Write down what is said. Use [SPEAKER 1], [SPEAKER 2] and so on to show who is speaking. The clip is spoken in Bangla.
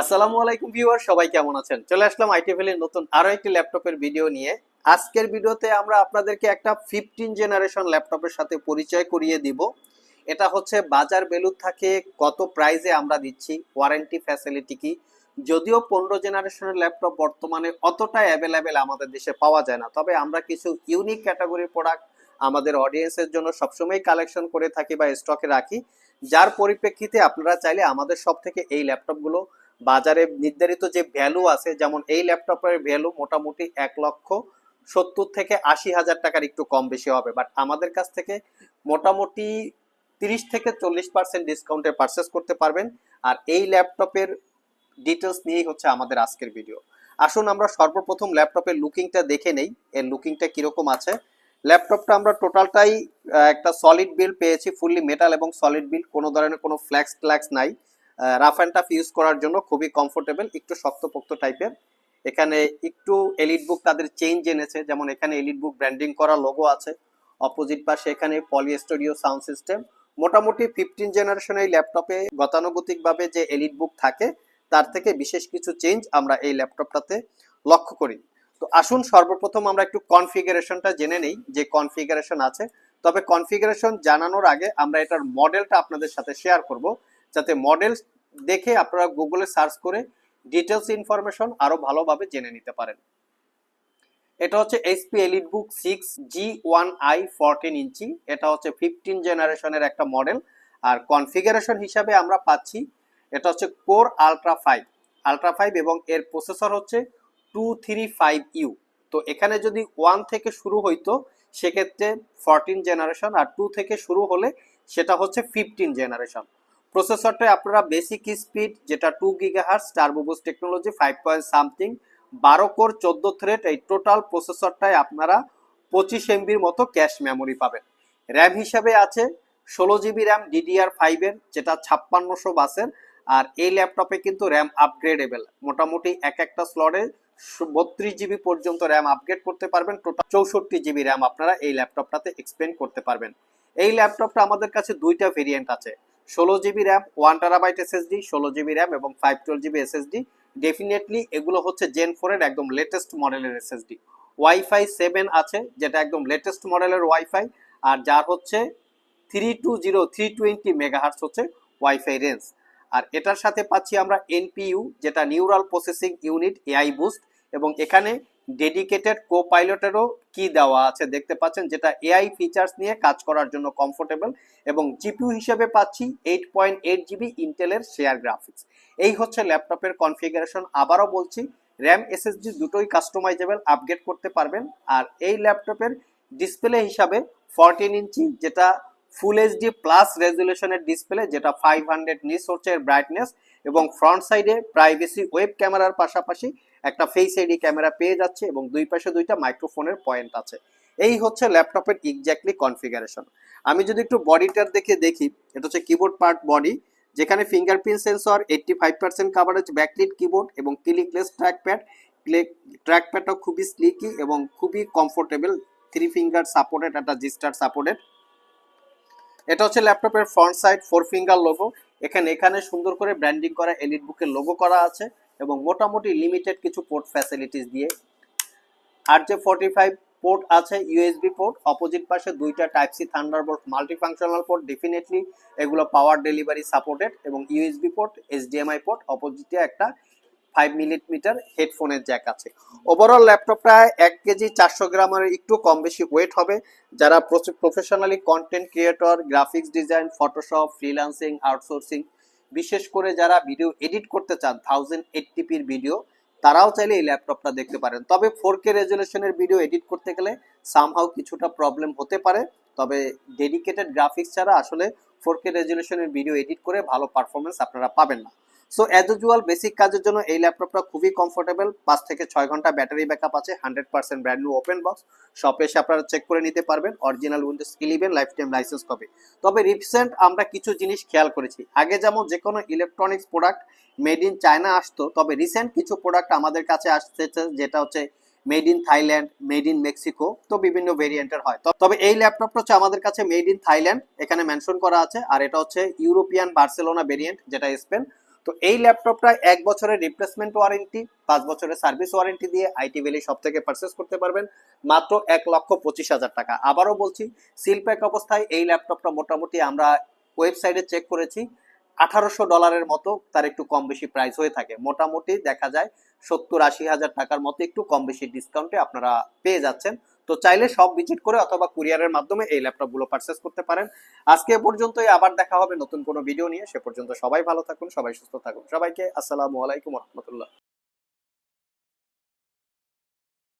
[SPEAKER 1] আসসালামু আলাইকুম ভিউয়ার, সবাই কেমন আছেন? চলে আসলাম আইটিভেল এর নতুন আরও একটি ল্যাপটপের ভিডিও নিয়ে। আজকের ভিডিওতে আমরা আপনাদেরকে একটা ফিফটিন জেনারেশন ল্যাপটপের সাথে পরিচয় করিয়ে দিব। এটা হচ্ছে বাজার বেলুর থাকে কত প্রাইজে আমরা দিচ্ছি ওয়ারেন্টি ফ্যাসিলিটি কি? যদিও পনেরো জেনারেশনের ল্যাপটপ বর্তমানে অতটা অ্যাভেলেবেল আমাদের দেশে পাওয়া যায় না, তবে আমরা কিছু ইউনিক ক্যাটাগরির প্রোডাক্ট আমাদের অডিয়েন্সের জন্য সবসময় কালেকশন করে থাকি বা স্টকে রাখি। যার পরিপ্রেক্ষিতে আপনারা চাইলে আমাদের সব থেকে এই ল্যাপটপগুলো বাজারে নির্ধারিত যে ভ্যালু আছে, যেমন এই ল্যাপটপের ভ্যালু মোটামুটি এক লক্ষ সত্তর থেকে আশি হাজার টাকার একটু কম বেশি হবে। বাট আমাদের কাছ থেকে মোটামুটি তিরিশ থেকে চল্লিশ পার্সেন্ট ডিসকাউন্টে পারচেস করতে পারবেন। আর এই ল্যাপটপের ডিটেলস নিয়েই হচ্ছে আমাদের আজকের ভিডিও আসুন আমরা সর্বপ্রথম ল্যাপটপের লুকিংটা দেখে নেই। এর লুকিংটা কীরকম আছে? ল্যাপটপটা আমরা টোটালটাই একটা সলিড বিল পেয়েছি ফুললি মেটাল এবং সলিড বিল কোনো ধরনের কোনো ফ্ল্যাক্স ফ্ল্যাক্স নাই। রাফ অ্যান্ড টাফ ইউজ করার জন্য খুবই কমফোর্টেবল একটু শক্তপোক্ত টাইপের এখানে একটু এলিট বুক তাদের চেঞ্জ এনেছে, যেমন এখানে এলিট বুক ব্র্যান্ডিং করা লোগো আছে। অপোজিট পাশে এখানে পলিস্টোরিও সাউন্ড সিস্টেম মোটামুটি ফিফটিন জেনারেশন এই ল্যাপটপে গতানুগতিকভাবে যে এলিট বুক থাকে, তার থেকে বিশেষ কিছু চেঞ্জ আমরা এই ল্যাপটপটাতে লক্ষ্য করি। তো আসুন সর্বপ্রথম আমরা একটু কনফিগারেশনটা জেনে নেই, যে কনফিগারেশন আছে। তবে কনফিগারেশন জানানোর আগে আমরা এটার মডেলটা আপনাদের সাথে শেয়ার করব। যাতে মডেল দেখে আপনারা গুগলে সার্চ করে ডিটেলস ইনফরমেশন আরও ভালোভাবে জেনে নিতে পারেন। এটা হচ্ছে HP EliteBook six G one I fourteen inch. এটা হচ্ছে ফিফটিন জেনারেশনের একটা মডেল আর কনফিগারেশন হিসাবে আমরা পাচ্ছি, এটা হচ্ছে core ultra five ultra five এবং এর প্রসেসর হচ্ছে টু থ্রি ফাইভ ইউ তো এখানে যদি ওয়ান থেকে শুরু হইতো, সেক্ষেত্রে ফরটিন জেনারেশন আর টু থেকে শুরু হলে সেটা হচ্ছে ফিফটিন জেনারেশন প্রসেসরটা আপনারা বেসিক স্পিড যেটা two gigahertz turbo boost technology five point something বারো কোর চোদ্দ থ্রেড এই টোটাল প্রসেসরটায় আপনারা পঁচিশ এমবির মতো ক্যাশ মেমোরি পাবেন। র্যাম হিসাবে আছে ষোলো জিবি র্যাম ডিডিআর ফাইভের যেটা ছাপ্পান্নশো বাসের, আর এই ল্যাপটপে কিন্তু র্যাম আপগ্রেডেবল মোটামুটি এক একটা স্লটে বত্রিশ জিবি পর্যন্ত র্যাম আপগ্রেড করতে পারবেন টোটাল চৌষট্টি জিবি র্যাম আপনারা এই ল্যাপটপটাতে এক্সপ্লেন করতে পারবেন। এই ল্যাপটপটা আমাদের কাছে দুইটা ভেরিয়েন্ট আছে। ষোলো GB RAM one terabyte SSD ষোলো জিবি র্যাম এবং five twelve GB SSD definitely এগুলো হচ্ছে জেন ফোরের একদম লেটেস্ট মডেলের এসএসডি ওয়াইফাই সেভেন আছে, যেটা একদম লেটেস্ট মডেলের ওয়াইফাই আর যার হচ্ছে three two zero three twenty megahertz হচ্ছে ওয়াইফাই রেঞ্জ আর এটার সাথে পাচ্ছি আমরা এনপিইউ যেটা neural processing unit AI boost এবং এখানে ডেডিকেটেড কো পাইলটেরও কি দেওয়া আছে দেখতে পাচ্ছেন, যেটা এআই ফিচার্স নিয়ে কাজ করার জন্য কমফোর্টেবল এবং জিপিউ হিসেবে পাচ্ছি এইট পয়েন্ট এইট জিবি ইন্টেলের শেয়ার গ্রাফিক্স এই হচ্ছে ল্যাপটপের কনফিগারেশন আবারও বলছি র্যাম এসএসডি দুটোই কাস্টমাইজেবল আপগ্রেড করতে পারবেন। আর এই ল্যাপটপের ডিসপ্লে হিসাবে ফরটিন ইঞ্চি, যেটা ফুল এইচডি প্লাস রেজুলেশনের ডিসপ্লে যেটা ফাইভ হান্ড্রেড নিস হচ্ছে ব্রাইটনেস এবং ফ্রন্ট সাইডে প্রাইভেসি ওয়েব ক্যামেরার পাশাপাশি একটা ফেস আইডি ক্যামেরা পেয়ে যাচ্ছে এবং দুই পাশে দুইটা মাইক্রোফোনের পয়েন্ট আছে। এই হচ্ছে ল্যাপটপের এক্স্যাক্টলি কনফিগারেশন আমি যদি একটু বডিটার দেখে দেখি, এটা হচ্ছে কিবোর্ড পার্ট বডি যেখানে fingerprint sensor eighty five percent coverage backlit keyboard এবং ক্লিকলেস ট্র্যাকপ্যাড ট্র্যাকপ্যাডটাও খুবই স্লিকি এবং খুবই কমফোর্টেবল থ্রি ফিঙ্গার সাপোর্টেড একটা জিস্টার সাপোর্টেড এটা হচ্ছে ল্যাপটপের front side four finger logo এখানে এখানে সুন্দর করে ব্র্যান্ডিং করা এলিট বুকের লোগো করা আছে। এবং মোটামুটি লিমিটেড কিছু পোর্ট ফ্যাসিলিটিস দিয়ে। আর যে ফোর্টি ফাইভ পোর্ট আছে ইউএসবি পোর্ট অপোজিট পাশে দুইটা type C Thunderbolt multifunctional port definitely এগুলো পাওয়ার ডেলিভারি সাপোর্টেড এবং ইউএসবি পোর্ট এইচডিএমআই পোর্ট অপোজিটে একটা ফাইভ মিলিমিটার হেডফোনের জ্যাক আছে। ওভারঅল ল্যাপটপটা এক কেজি চারশো গ্রামের একটু কম বেশি ওয়েট হবে। যারা professionally content creator graphics design Photoshop freelancing outsourcing বিশেষ করে যারা ভিডিও এডিট করতে চান থাউজেন্ড এইটটিপির ভিডিও তারাও চাইলে এই ল্যাপটপটা দেখতে পারেন। তবে ফোর কে রেজুলেশনের ভিডিও এডিট করতে গেলে সামহাও কিছুটা প্রবলেম হতে পারে। তবে ডেডিকেটেড গ্রাফিক্স ছাড়া আসলে ফোর কে রেজুলেশনের ভিডিও এডিট করে ভালো পারফরমেন্স আপনারা পাবেন না। সো অ্যাজ ইউজুয়াল বেসিক কাজের জন্য এই ল্যাপটপটা খুবই কমফোর্টেবল পাঁচ থেকে ছয় ঘণ্টা ব্যাটারি ব্যাকআপ আছে hundred percent brand new open box শপে এসে আপনারা চেক করে নিতে পারবেন original Windows eleven lifetime licence copy তবে রিসেন্ট আমরা কিছু জিনিস খেয়াল করেছি। আগে যেমন যে কোনো electronics product made in China আসতো, তবে রিসেন্ট কিছু প্রোডাক্ট আমাদের কাছে আসতেছে, যেটা হচ্ছে made in Thailand made in Mexico তো বিভিন্ন ভেরিয়েন্টের হয়। তবে এই ল্যাপটপটা হচ্ছে আমাদের কাছে মেড ইন থাইল্যান্ড এখানে মেনশন করা আছে। আর এটা হচ্ছে ইউরোপিয়ান বার্সেলোনা ভেরিয়েন্ট যেটা স্পেন তো এই ল্যাপটপটা এক বছরের রিপ্লেসমেন্ট ওয়ারেন্টি পাঁচ বছরের সার্ভিস ওয়ারেন্টি দিয়ে আইটি ভ্যালি সব থেকে পারচেস করতে পারবেন। মাত্র এক লক্ষ পঁচিশ হাজার টাকা। আবারও বলছি সিল প্যাক অবস্থায় এই ল্যাপটপটা মোটামুটি আমরা ওয়েবসাইটে চেক করেছি। আঠারোশো ডলারের মতো তার একটু কম বেশি প্রাইস হয়ে থাকে। মোটামুটি দেখা যায় সত্তর আশি হাজার টাকার মতো একটু কম বেশি ডিসকাউন্টে আপনারা পেয়ে যাচ্ছেন। তো চাইলে সব ভিজিট করে অথবা কুরিয়ারের মাধ্যমে এই ল্যাপটপগুলো পারচেস করতে পারেন। আজকে পর্যন্তই, আবার দেখা হবে নতুন কোনো ভিডিও নিয়ে। সে পর্যন্ত সবাই ভালো থাকুন, সবাই সুস্থ থাকুন। সবাইকে আসসালামু আলাইকুম রহমতুল্লাহ।